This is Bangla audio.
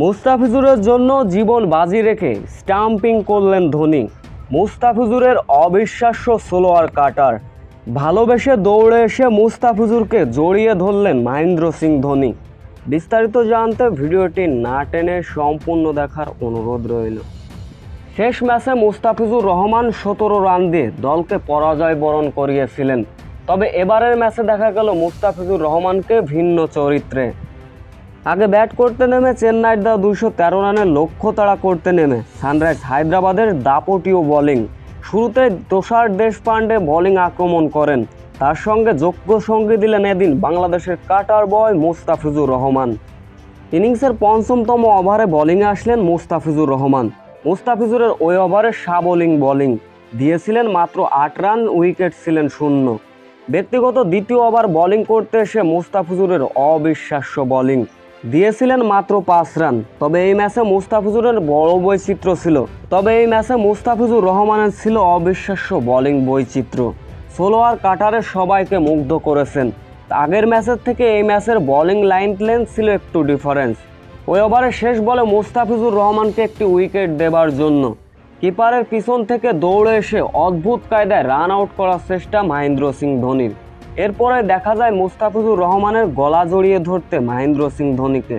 মুস্তাফিজুরের জন্য জীবন বাজি রেখে স্টাম্পিং করলেন ধোনি। মুস্তাফিজুরের অবিশ্বাস্য সোলোয়ার কাটার। ভালোবেসে দৌড়ে এসে মুস্তাফিজুরকে জড়িয়ে ধরলেন মহেন্দ্র সিং ধোনি। বিস্তারিত জানতে ভিডিওটি না টেনে সম্পূর্ণ দেখার অনুরোধ রইল। শেষ ম্যাচে মুস্তাফিজুর রহমান সতেরো রান দিয়ে দলকে পরাজয় বরণ করিয়েছিলেন। তবে এবারের ম্যাচে দেখা গেল মুস্তাফিজুর রহমানকে ভিন্ন চরিত্রে। আগে ব্যাট করতে নেমে চেন্নাইয়ের দা দুইশো তেরো রানের লক্ষ্য তাড়া করতে নেমে সানরাইজ হায়দ্রাবাদের দাপটীয় বোলিং। শুরুতে তুষার দেশপান্ডে বোলিং আক্রমণ করেন। তার সঙ্গে যোগ্য সঙ্গী দিলেন এদিন বাংলাদেশের কাটার বয় মুস্তাফিজুর রহমান। ইনিংসের পঞ্চমতম ওভারে বোলিংয়ে আসলেন মুস্তাফিজুর রহমান। মুস্তাফিজুরের ওই ওভারে সাবোলিং বোলিং দিয়েছিলেন মাত্র আট রান, উইকেট ছিলেন শূন্য। ব্যক্তিগত দ্বিতীয় ওভার বোলিং করতে এসে মুস্তাফিজুরের অবিশ্বাস্য বোলিং। দিয়েছিলেন মাত্র পাঁচ রান। তবে এই ম্যাচে মুস্তাফিজুরের বড় বৈচিত্র্য ছিল। তবে এই ম্যাচে মুস্তাফিজুর রহমানের ছিল অবিশ্বাস্য বোলিং বৈচিত্র্য। সোলোয়ার কাটারে সবাইকে মুগ্ধ করেছেন। আগের ম্যাচের থেকে এই ম্যাচের বোলিং লাইন লেন্থ ছিল একটু ডিফারেন্স ওই ওভারের শেষ বলে মুস্তাফিজুর রহমানকে একটি উইকেট দেবার জন্য। কিপারের পিছন থেকে দৌড়ে এসে অদ্ভুত কায়দায় রান আউট করার চেষ্টা মহেন্দ্র সিং ধোনির। এরপরে দেখা যায় মুস্তাফিজুর রহমানের গলা জড়িয়ে ধরতে মহেন্দ্র সিং ধোনিকে।